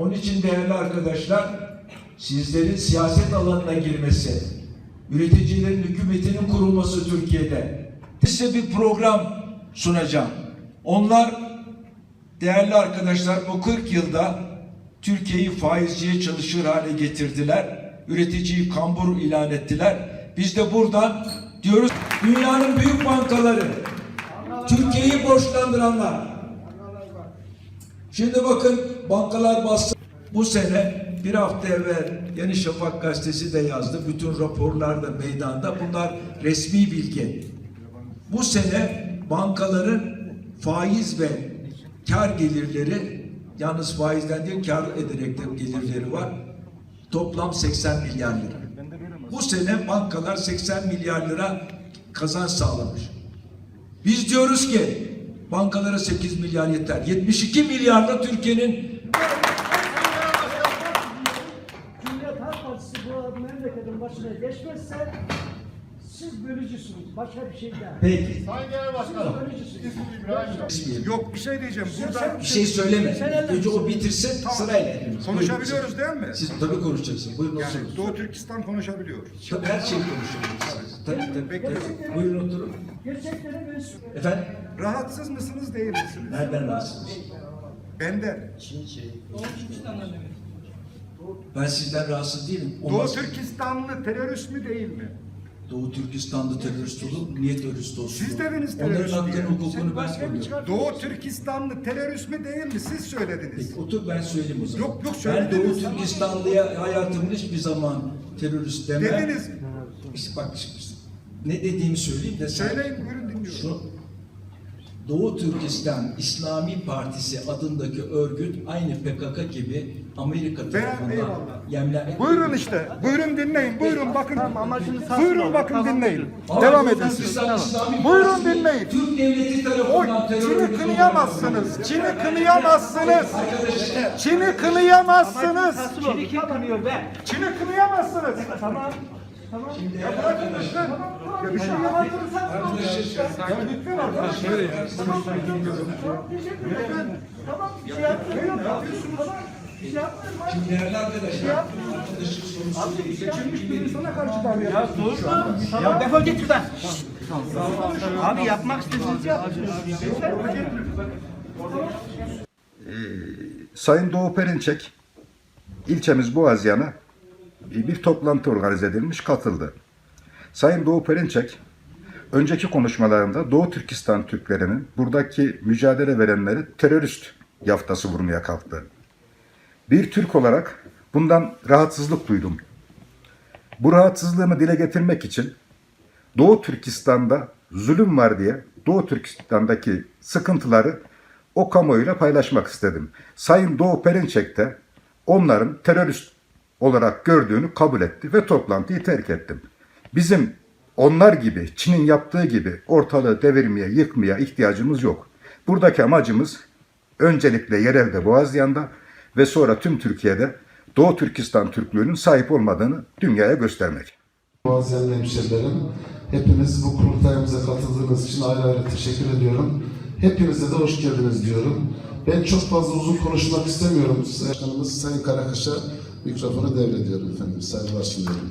Onun için değerli arkadaşlar, sizlerin siyaset alanına girmesi, üreticilerin hükümetinin kurulması Türkiye'de. Size bir program sunacağım. Onlar değerli arkadaşlar bu 40 yılda Türkiye'yi faizciye çalışır hale getirdiler. Üreticiyi kambur ilan ettiler. Biz de buradan diyoruz dünyanın büyük bankaları Türkiye'yi borçlandıranlar. Şimdi bakın bankalar bastı. Bu sene bir hafta evvel Yeni Şafak gazetesi de yazdı. Bütün raporlar da meydanda. Bunlar resmi bilgi. Bu sene bankaların faiz ve kar gelirleri yalnız faizden değil kar ederek de gelirleri var. Toplam 80 milyar lira. Bu sene bankalar 80 milyar lira kazanç sağlamış. Biz diyoruz ki bankalara 8 milyar yeter. 72 milyarla Türkiye'nin Cumhuriyet Halk Partisi bu memleketin başına geçmezse siz bölücüsünüz. Başka bir şey değil. Peki. Sayın Genel Başkanım. Siz bölücüsünüz. İsmi- Yok bir şey diyeceğim. Burada Bir şey söyleme. Önce o bitirsin sırayla. hepimiz. konuşabiliyoruz değil mi? Siz tabii konuşacaksınız. Buyurun Yani oturun. Doğu Türkistan konuşabiliyor. Tabii her şeyi konuşabilirsiniz. Tabii tabii. Bekleyin. Buyurun oturun. Gerçekleri ben söylüyorum. Efendim? Rahatsız mısınız değil misiniz? Nereden rahatsınız? Benden. Ben sizden rahatsız değilim. O Doğu mas- Türkistanlı terörist mi değil mi? Doğu Türkistan'da terörist olur mu? Niye terörist olsun? Siz dediniz Onların terörist hakkını diye. hukukunu ben çıkar- Doğu Türkistanlı terörist mi değil mi? Siz söylediniz. Peki, otur ben söyleyeyim o zaman. Yok, yok, Ben söylediniz. Doğu Türkistanlı'ya hayatımın hiçbir zaman terörist demem. Dediniz? İşte bak işte, ne dediğimi söyleyeyim de sen- Söyleyin buyurun dinliyorum. Şu Doğu Türkistan İslami Partisi adındaki örgüt aynı PKK gibi Amerika tarafından eyvallah. yemle Buyurun işte. Buyurun dinleyin. Buyurun bakın. Buyurun bakın dinleyin. Devam edin siz. Buyurun Partisi, dinleyin. Türk devleti tarafından terör Çin'i örgütü kınayamazsınız. Çin'i kınayamazsınız. Çin'i kınayamazsınız. Çini be? Çin'i kınayamazsınız. Tamam. Şimdi Ya arkadaşlar, lütfen. Ya. Tamam. Bir bir insana karşı davranıyorsunuz. Ya şuradan. Abi yapmak istediğinizi yapın. Sayın Doğu Perinçek ilçemiz Boğazyan'a bir toplantı organize edilmiş, katıldı. Sayın Doğu Perinçek önceki konuşmalarında Doğu Türkistan Türklerinin buradaki mücadele verenleri terörist yaftası vurmaya kalktı. Bir Türk olarak bundan rahatsızlık duydum. Bu rahatsızlığımı dile getirmek için Doğu Türkistan'da zulüm var diye Doğu Türkistan'daki sıkıntıları o kamuoyuyla paylaşmak istedim. Sayın Doğu Perinçek de onların terörist olarak gördüğünü kabul etti ve toplantıyı terk ettim. Bizim onlar gibi, Çin'in yaptığı gibi ortalığı devirmeye, yıkmaya ihtiyacımız yok. Buradaki amacımız öncelikle yerelde Boğazyan'da ve sonra tüm Türkiye'de Doğu Türkistan Türklüğünün sahip olmadığını dünyaya göstermek. Boğaziyenli hemşerilerim, hepiniz bu kurultayımıza katıldığınız için ayrı ayrı teşekkür ediyorum. Hepinize de hoş geldiniz diyorum. Ben çok fazla uzun konuşmak istemiyorum. Sayın Karakaş'a mikrofonu devrediyorum efendim. Saygılar sunuyorum.